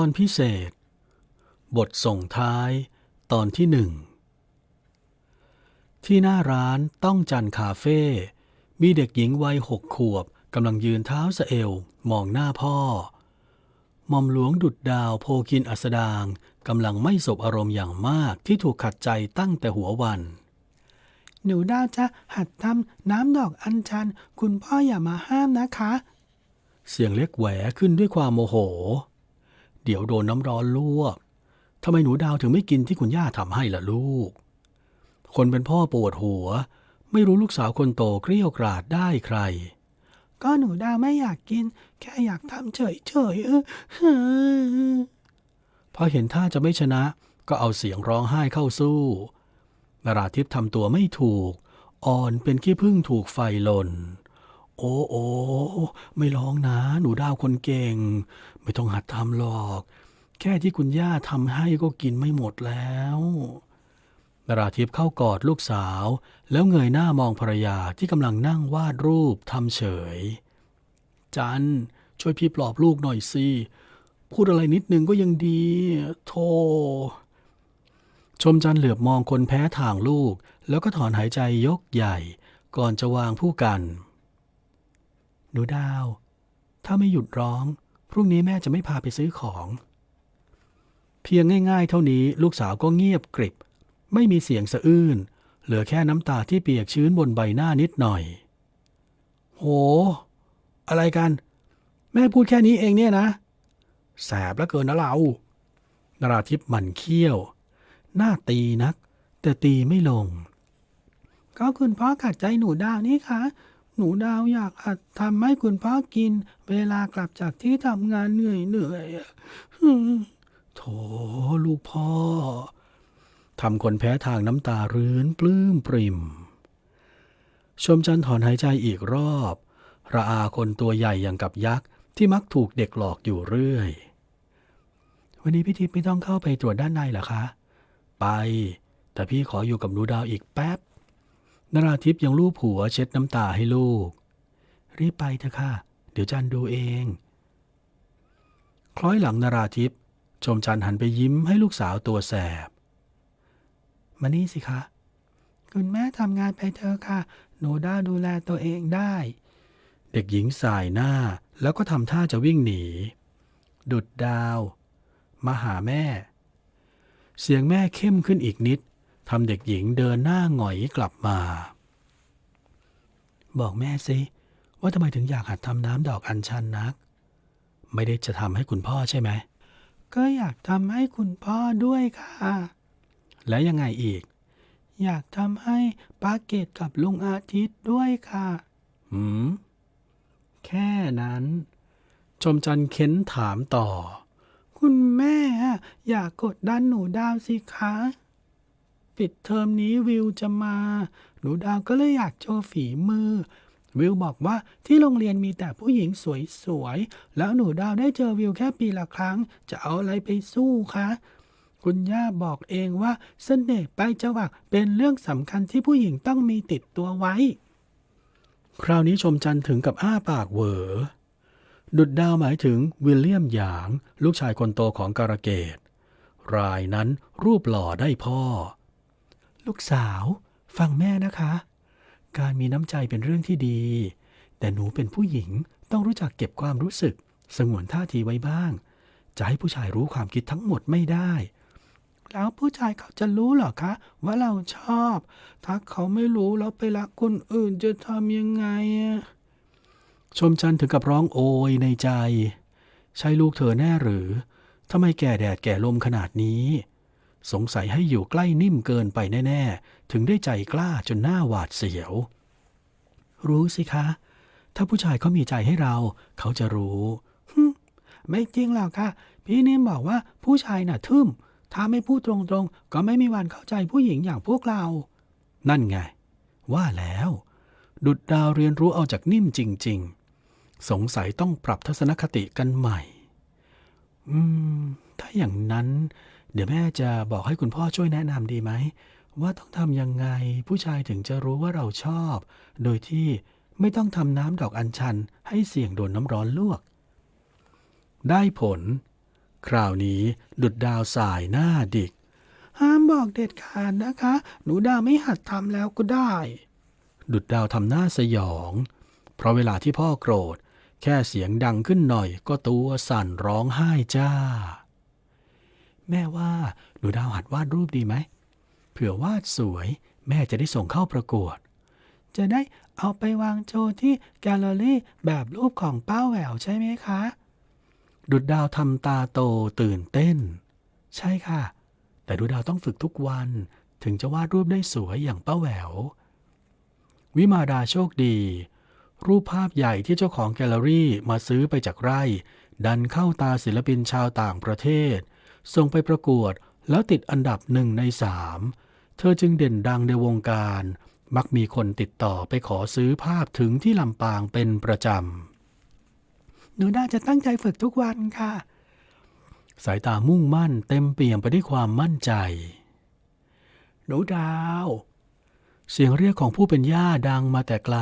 ตอนพิเศษ บทส่งท้าย ตอนที่หนึ่ง ที่หน้าร้านต้องจันคาเฟ่ มีเด็กหญิงวัยหกขวบกำลังยืนเท้าสะเอว มองหน้าพ่อหม่อมหลวงดุดดาวโพกินอัสดางกำลังไม่สบอารมณ์อย่างมากที่ถูกขัดใจตั้งแต่หัววัน หนูดาวจะหัดทำน้ำดอกอัญชัน คุณพ่ออย่ามาห้ามนะคะ เสียงเล็กแหวขึ้นด้วยความโมโห เดี๋ยวโดนน้ำร้อนลวกทำไมหนูดาวถึงไม่กินที่คุณย่าทำให้ล่ะลูก คนเป็นพ่อปวดหัว ไม่รู้ลูกสาวคนโตเกรี้ยวกราดได้ใคร ก็หนูดาวไม่อยากกิน แค่อยากทำเฉยๆเออเออพอเห็นท่าจะไม่ชนะ ก็เอาเสียงร้องไห้เข้าสู้นาราทิพย์ทำตัวไม่ถูก อ่อนเป็นขี้ผึ้งถูกไฟลน โอ้โอไม่ร้องนะ หนูดาวคนเก่ง ไม่ต้องหัดทำหรอก แค่ที่คุณย่าทำให้ก็กินไม่หมดแล้วนราทิพย์เข้ากอดลูกสาว แล้วเงยหน้ามองภรรยาที่กำลังนั่งวาดรูปทำเฉย จันช่วยพี่ปลอบลูกหน่อยสิพูดอะไรนิดนึงก็ยังดีโธ่ชมจันเหลือบมองคนแพ้ทางลูก แล้วก็ถอนหายใจยกใหญ่ ก่อนจะวางผู้กัน หนูดาว ถ้าไม่หยุดร้อง พรุ่งนี้แม่จะไม่พาไปซื้อของ เพียงง่าย ๆ เท่านี้ลูกสาวก็เงียบกริบ ไม่มีเสียงสะอื้น เหลือแค่น้ำตาที่เปียกชื้นบนใบหน้านิดหน่อย โห อะไรกัน แม่พูดแค่นี้เองเนี่ยนะ แสบแล้วเกินนะเรานราทิพย์มันเขี้ยว หน้าตีนัก แต่ตีไม่ลง ก็คุณพ่อขัดใจหนูดาวนี่คะ หนูดาวอยากหัดทำให้คุณพ่อกิน เวลากลับจากที่ทำงานเหนื่อยเหนื่อยๆโถลูกพ่อทำคนแพ้ทางน้ำตารื้นปลื้มปริม ชมจันทร์ถอนหายใจอีกรอบ ระอาคนตัวใหญ่อย่างกับยักษ์ที่มักถูกเด็กหลอกอยู่เรื่อย วันนี้พี่ทิพย์ไม่ต้องเข้าไปตรวจด้านในหรอคะ ไป แต่พี่ขออยู่กับหนูดาวอีกแป๊บ นราทิพย์ยังลูบหัวเช็ดน้ำตาให้ลูก รีบไปเถอะค่ะ เดี๋ยวจันดูเอง คล้อยหลังนราทิพย์ชมจันหันไปยิ้มให้ลูกสาวตัวแสบ มานี่สิคะ คุณแม่ทำงานไปเถอะค่ะ หนูดาดูแลตัวเองได้ เด็กหญิงสายหน้าแล้วก็ทำท่าจะวิ่งหนี ดุดดาว มาหาแม่ เสียงแม่เข้มขึ้นอีกนิด ทำเด็กหญิงเดินหน้าหงอยกลับมา บอกแม่สิว่าทำไมถึงอยากหัดทำน้ำดอกอัญชันนัก ไม่ได้จะทำให้คุณพ่อใช่ไหม ก็อยากทำให้คุณพ่อด้วยค่ะ แล้วยังไงอีก อยากทำให้ป้าเกตกับลุงอาทิตย์ด้วยค่ะหืมแค่นั้น ชมจันเค้นถามต่อ คุณแม่อยากกดดันหนูดาวสิคะ ปิดเทอมนี้วิวจะมา หนูดาวก็เลยอยากโชว์ฝีมือ วิวบอกว่าที่โรงเรียนมีแต่ผู้หญิงสวยๆ แล้วหนูดาวได้เจอวิวแค่ปีละครั้ง จะเอาอะไรไปสู้คะ คุณย่าบอกเองว่าเสน่ห์ไปจวักเป็นเรื่องสำคัญที่ผู้หญิงต้องมีติดตัวไว้ คราวนี้ชมจันทร์ถึงกับอ้าปากเหวอดุดดาวหมายถึงวิลเลียมหยาง ลูกชายคนโตของการะเกดรายนั้นรูปหล่อได้พ่อ ลูกสาว ฟังแม่นะคะ การมีน้ำใจเป็นเรื่องที่ดี แต่หนูเป็นผู้หญิงต้องรู้จักเก็บความรู้สึก สงวนท่าทีไว้บ้าง จะให้ผู้ชายรู้ความคิดทั้งหมดไม่ได้ แล้วผู้ชายเขาจะรู้เหรอคะ ว่าเราชอบ ถ้าเขาไม่รู้แล้วไปรักคนอื่นจะทำยังไงอะชมจันทร์ถึงกับร้องโอยในใจ ใช่ลูกเธอแน่หรือทำไมแก่แดดแก่ลมขนาดนี้ สงสัยให้อยู่ใกล้นิ่มเกินไปแน่ ๆ ถึงได้ใจกล้าจนหน้าหวาดเสียว รู้สิคะ ถ้าผู้ชายเขามีใจให้เรา เขาจะรู้ไม่จริงหรอกค่ะ พี่นิ่มบอกว่าผู้ชายน่ะทึมถ้าไม่พูดตรงๆ ก็ไม่มีวันเข้าใจผู้หญิงอย่างพวกเรา นั่นไง ว่าแล้ว ดุดดาวเรียนรู้เอาจากนิ่มจริง ๆ สงสัยต้องปรับทัศนคติกันใหม่ อืม ถ้าอย่างนั้น เดี๋ยวแม่จะบอกให้คุณพ่อช่วยแนะนำดีไหม ว่าต้องทำยังไงผู้ชายถึงจะรู้ว่าเราชอบ โดยที่ไม่ต้องทำน้ำดอกอัญชัน ให้เสี่ยงโดนน้ำร้อนลวก ได้ผล คราวนี้ดุดดาวสายหน้าดิก ห้ามบอกเด็ดขาดนะคะ หนูดาวไม่หัดทำแล้วก็ได้ ดุดดาวทำหน้าสยอง เพราะเวลาที่พ่อโกรธ แค่เสียงดังขึ้นหน่อยก็ตัวสั่นร้องไห้จ้า แม่ว่าหนูดาวหัดวาดรูปดีไหมเผื่อวาดสวยแม่จะได้ส่งเข้าประกวด จะได้เอาไปวางโชว์ที่แกลเลอรี่แบบรูปของป้าแหววใช่ไหมคะ ดุดดาวทำตาโตตื่นเต้น ใช่ค่ะ แต่ดุดดาวต้องฝึกทุกวันถึงจะวาดรูปได้สวยอย่างป้าแหวว วิมาดาโชคดี รูปภาพใหญ่ที่เจ้าของแกลเลอรี่มาซื้อไปจากไร่ ดันเข้าตาศิลปินชาวต่างประเทศ ส่งไปประกวดแล้วติดอันดับหนึ่งในสามเธอจึงเด่นดังในวงการ มักมีคนติดต่อไปขอซื้อภาพถึงที่ลำปางเป็นประจำ หนูดาวจะตั้งใจฝึกทุกวันค่ะ สายตามุ่งมั่นเต็มเปี่ยมไปด้วยความมั่นใจ หนูดาว เสียงเรียกของผู้เป็นย่าดังมาแต่ไกล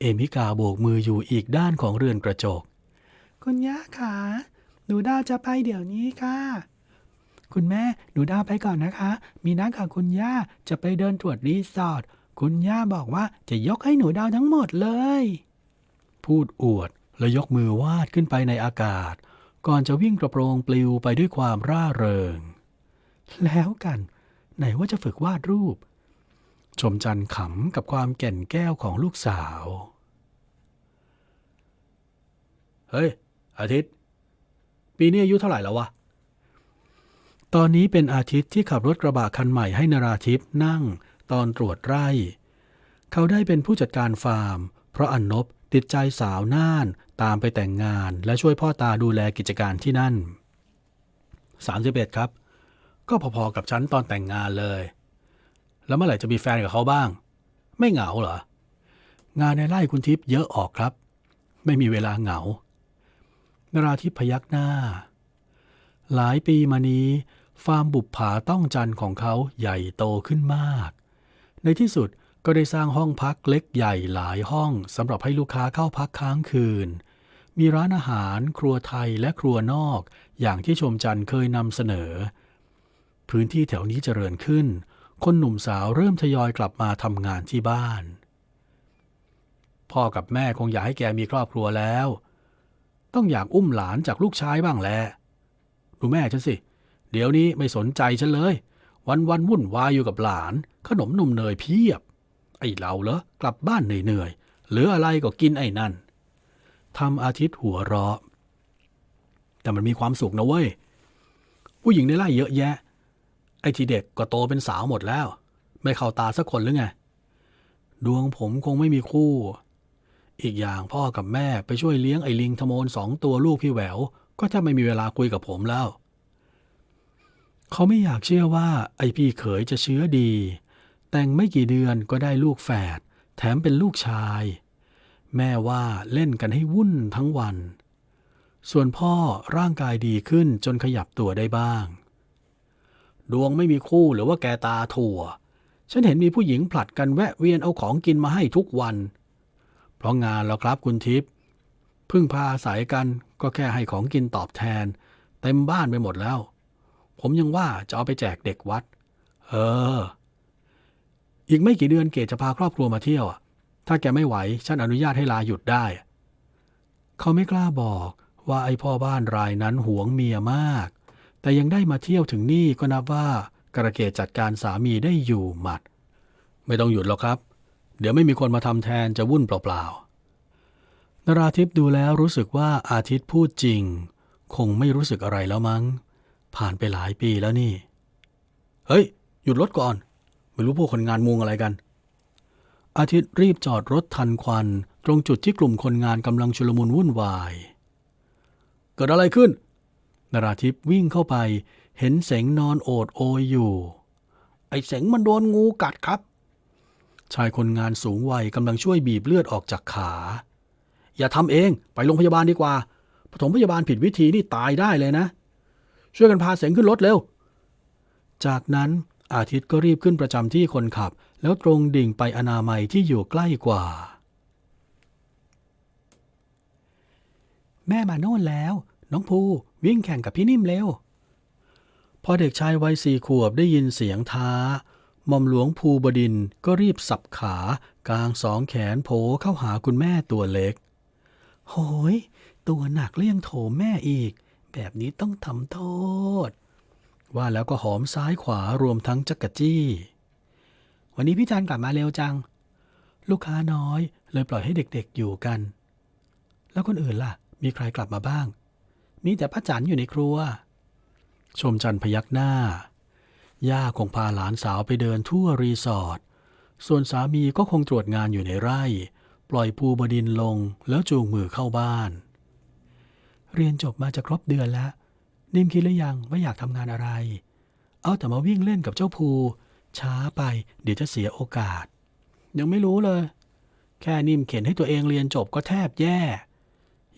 เอมิกาโบกมืออยู่อีกด้านของเรือนกระจก คุณย่าขา หนูดาวจะไปเดี๋ยวนี้ค่ะ คุณแม่ หนูดาวไปก่อนนะคะ มีนัดกับคุณย่าจะไปเดินตรวจรีสอร์ท คุณย่าบอกว่าจะยกให้หนูดาวทั้งหมดเลย พูดอวดและยกมือวาดขึ้นไปในอากาศ ก่อนจะวิ่งกระโปรงปลิวไปด้วยความร่าเริง แล้วกัน ไหนว่าจะฝึกวาดรูป ชมจันขำกับความแก่นแก้วของลูกสาว เฮ้ย อาทิตย์ ปีนี้อายุเท่าไหร่แล้ววะ ตอนนี้เป็นอาทิตย์ที่ขับรถกระบะคันใหม่ให้นราทิพนั่ง ตอนตรวจไร่ เขาได้เป็นผู้จัดการฟาร์ม เพราะอันนบติดใจสาวน่าน ตามไปแต่งงาน และช่วยพ่อตาดูแลกิจการที่นั่น 31 ครับ ก็พอๆกับฉันตอนแต่งงานเลย แล้วเมื่อไหร่จะมีแฟนกับเขาบ้าง ไม่เหงาเหรอ งานในไร่คุณทิพย์เยอะออกครับ ไม่มีเวลาเหงา นราทิพย์พยักหน้า หลายปีมานี้ ฟาร์มบุปผาต้องจันของเขาใหญ่โตขึ้นมาก ในที่สุดก็ได้สร้างห้องพักเล็กใหญ่หลายห้องสำหรับให้ลูกค้าเข้าพักค้างคืน มีร้านอาหาร ครัวไทยและครัวนอก อย่างที่ชมจันเคยนำเสนอ พื้นที่แถวนี้เจริญขึ้น คนหนุ่มสาวเริ่มทยอยกลับมาทำงานที่บ้าน พ่อกับแม่คงอยากให้แกมีครอบครัวแล้ว ต้องอยากอุ้มหลานจากลูกชายบ้างแหละดูแม่ฉันสิ เดี๋ยวนี้ไม่สนใจฉันเลย วันวันวุ่นวายอยู่กับหลาน ขนมนมเนยเพียบ ไอ้เราเหรอกลับบ้านเหนื่อยๆเหลืออะไรก็กินไอ้นั่นทำอาทิตย์หัวเราะ แต่มันมีความสุขนะเว้ย ผู้หญิงในไร่เยอะแยะ ไอ้ที่เด็กก็โตเป็นสาวหมดแล้ว ไม่เข้าตาสักคนหรือไง ดวงผมคงไม่มีคู่ อีกอย่างพ่อกับแม่ไปช่วยเลี้ยงไอ้ลิงทมนสองตัวลูกพี่แหวว ก็แทบไม่มีเวลาคุยกับผมแล้ว เขาไม่อยากเชื่อว่าไอ้พี่เขยจะเชื้อดี แต่งไม่กี่เดือนก็ได้ลูกแฝดแถมเป็นลูกชาย แม่ว่าเล่นกันให้วุ่นทั้งวัน ส่วนพ่อร่างกายดีขึ้นจนขยับตัวได้บ้าง ดวงไม่มีคู่หรือว่าแกตาถั่ว ฉันเห็นมีผู้หญิงผลัดกันแวะเวียนเอาของกินมาให้ทุกวัน เพราะงานแล้วครับคุณทิพย์พึ่งพาอาศัยกันก็แค่ให้ของกินตอบแทน เต็มบ้านไปหมดแล้ว ผมยังว่าจะเอาไปแจกเด็กวัด เออ อีกไม่กี่เดือนเกดจะพาครอบครัวมาเที่ยวถ้าแกไม่ไหวฉันอนุญาตให้ลาหยุดได้ เขาไม่กล้าบอกว่าไอ้พ่อบ้านรายนั้นหวงเมียมาก แต่ยังได้มาเที่ยวถึงนี่ก็นับว่ากระเกดจัดการสามีได้อยู่หมัด ไม่ต้องหยุดหรอกครับ เดี๋ยวไม่มีคนมาทำแทนจะวุ่นเปล่าๆนราทิพย์ดูแล้วรู้สึกว่าอาทิตย์พูดจริง คงไม่รู้สึกอะไรแล้วมั้ง ผ่านไปหลายปีแล้วนี่ เฮ้ย หยุดรถก่อน ไม่รู้พวกคนงานมุงอะไรกัน อาทิตย์รีบจอดรถทันควัน ตรงจุดที่กลุ่มคนงานกำลังชุลมุนวุ่นวาย เกิดอะไรขึ้นนราทิพย์วิ่งเข้าไป เห็นเสงนอนโอดโอยอยู่ ไอ้เสงมันโดนงูกัดครับ ชายคนงานสูงวัยกำลังช่วยบีบเลือดออกจากขา อย่าทำเองไปโรงพยาบาลดีกว่าปฐมพยาบาลผิดวิธีนี่ตายได้เลยนะ ช่วยกันพาเสงขึ้นรถเร็ว จากนั้นอาทิตย์ก็รีบขึ้นประจำที่คนขับ แล้วตรงดิ่งไปอนามัยที่อยู่ใกล้กว่า แม่มาโน่นแล้ว น้องภูวิ่งแข่งกับพี่นิ่มเร็ว พอเด็กชายวัยสี่ขวบได้ยินเสียงท้า หม่อมหลวงภูบดินก็รีบสับขากางสองแขนโผเข้าหาคุณแม่ตัวเล็ก โหย ตัวหนักแล้วยังโถแม่อีก แบบนี้ต้องทำโทษ ว่าแล้วก็หอมซ้ายขวารวมทั้งจักรจี้ วันนี้พี่จันกลับมาเร็วจัง ลูกค้าน้อย เลยปล่อยให้เด็กๆอยู่กัน แล้วคนอื่นล่ะ มีใครกลับมาบ้าง มีแต่ป้าจันอยู่ในครัว ชมจันพยักหน้า ย่าคงพาหลานสาวไปเดินทั่วรีสอร์ท ส่วนสามีก็คงตรวจงานอยู่ในไร่ ปล่อยภูบดินลงแล้วจูงมือเข้าบ้าน เรียนจบมาจะครบเดือนแล้ว นิ่มคิดหรือยังว่าอยากทำงานอะไร เอาแต่มาวิ่งเล่นกับเจ้าภู ช้าไปเดี๋ยวจะเสียโอกาส ยังไม่รู้เลย แค่นิ่มเข็นให้ตัวเองเรียนจบก็แทบแย่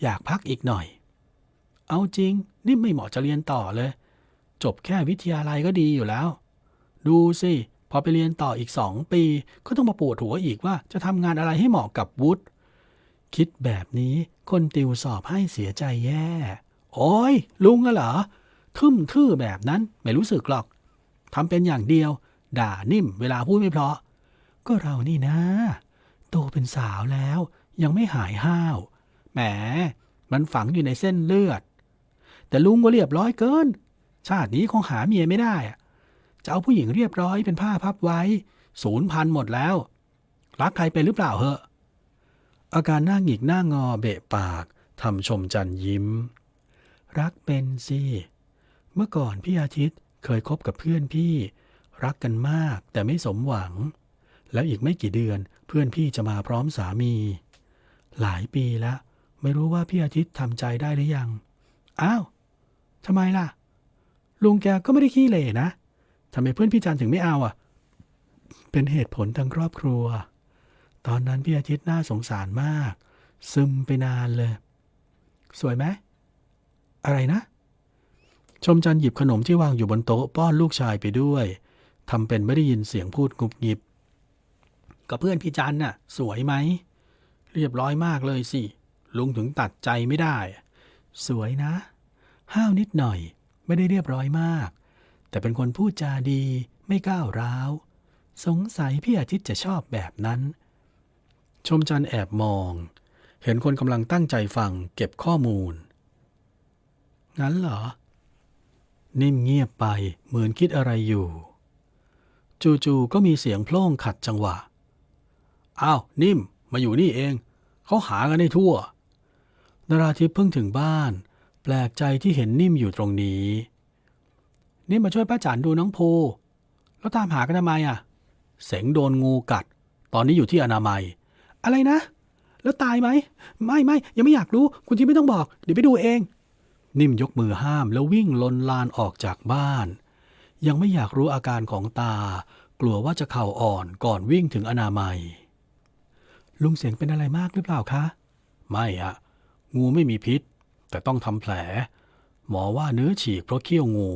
อยากพักอีกหน่อย เอาจริง นิ่มไม่เหมาะจะเรียนต่อเลย จบแค่วิทยาลัยก็ดีอยู่แล้ว ดูสิพอไปเรียนต่ออีกสองปี ก็ต้องมาปวดหัวอีกว่าจะทำงานอะไรให้เหมาะกับวุฒิคิดแบบนี้คนติวสอบให้เสียใจแย่ โอ้ยลุงอะเหรอ ทึมทื่อแบบนั้นไม่รู้สึกหรอกทำเป็นอย่างเดียว ด่านิ่มเวลาพูดไม่เพราะ ก็เรานี่นะ โตเป็นสาวแล้ว ยังไม่หายห้าว แหม มันฝังอยู่ในเส้นเลือด แต่ลุงก็เรียบร้อยเกิน ชาตินี้คงหาเมียไม่ได้อะจะเอาผู้หญิงเรียบร้อยเป็นผ้าพับไว้ศูนย์พันหมดแล้ว รักใครเป็นหรือเปล่าเหอะ อาการหน้าหงิกหน้างอเบะปากทำชมจันยิ้ม รักเป็นสิ เมื่อก่อนพี่อาทิตย์เคยคบกับเพื่อนพี่ รักกันมากแต่ไม่สมหวัง แล้วอีกไม่กี่เดือนเพื่อนพี่จะมาพร้อมสามี หลายปีแล้ว ไม่รู้ว่าพี่อาทิตย์ทำใจได้หรือยัง อ้าวทำไมล่ะ ลุงแกก็ไม่ได้ขี้เหร่นะทำไมเพื่อนพี่จันถึงไม่เอาอะ เป็นเหตุผลทางครอบครัว ตอนนั้นพี่อาทิตย์น่าสงสารมาก ซึมไปนานเลย สวยไหม อะไรนะ ชมจันหยิบขนมที่วางอยู่บนโต๊ะป้อนลูกชายไปด้วยทำเป็นไม่ได้ยินเสียงพูดงุบงิบกับเพื่อนพี่จันน่ะ สวยไหม เรียบร้อยมากเลยสิ ลุงถึงตัดใจไม่ได้ สวยนะ ห้าวนิดหน่อย ไม่ได้เรียบร้อยมาก แต่เป็นคนพูดจาดีไม่ก้าวร้าว สงสัยพี่อาทิตย์จะชอบแบบนั้น ชมจันแอบมอง เห็นคนกำลังตั้งใจฟังเก็บข้อมูล งั้นเหรอ นิ่มเงียบไปเหมือนคิดอะไรอยู่ จู่ๆก็มีเสียงโพล่งขัดจังหวะ อ้าว นิ่มมาอยู่นี่เอง เขาหากันให้ทั่ว นราทิพย์เพิ่งถึงบ้าน แปลกใจที่เห็นนิ่มอยู่ตรงนี้ นิ่มมาช่วยป้าจันดูน้องภูแล้วตามหากันทำไมอะ เสงโดนงูกัด ตอนนี้อยู่ที่อนามัย อะไรนะ แล้วตายไหม ไม่ไม่ยังไม่อยากรู้ คุณที่ไม่ต้องบอก เดี๋ยวไปดูเอง นิ่มยกมือห้ามแล้ววิ่งลนลานออกจากบ้าน ยังไม่อยากรู้อาการของตา กลัวว่าจะเข่าอ่อนก่อนวิ่งถึงอนามัย ลุงเสียงเป็นอะไรมากหรือเปล่าคะ ไม่อะงูไม่มีพิษ แต่ต้องทำแผล หมอว่าเนื้อฉีกเพราะเขี้ยวงู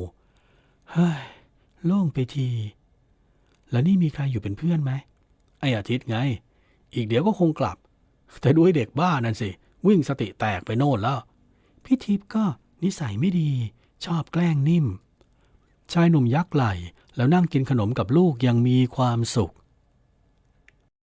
เฮ้ย โล่งไปที แล้วนี่มีใครอยู่เป็นเพื่อนไหม ไออาทิตย์ไง อีกเดี๋ยวก็คงกลับ แต่ด้วยเด็กบ้านั่นสิ วิ่งสติแตกไปโน่นแล้ว พี่ทิพย์ก็นิสัยไม่ดี ชอบแกล้งนิ่ม ชายหนุ่มยักไหลแล้วนั่งกินขนมกับลูกอยังมีความสุข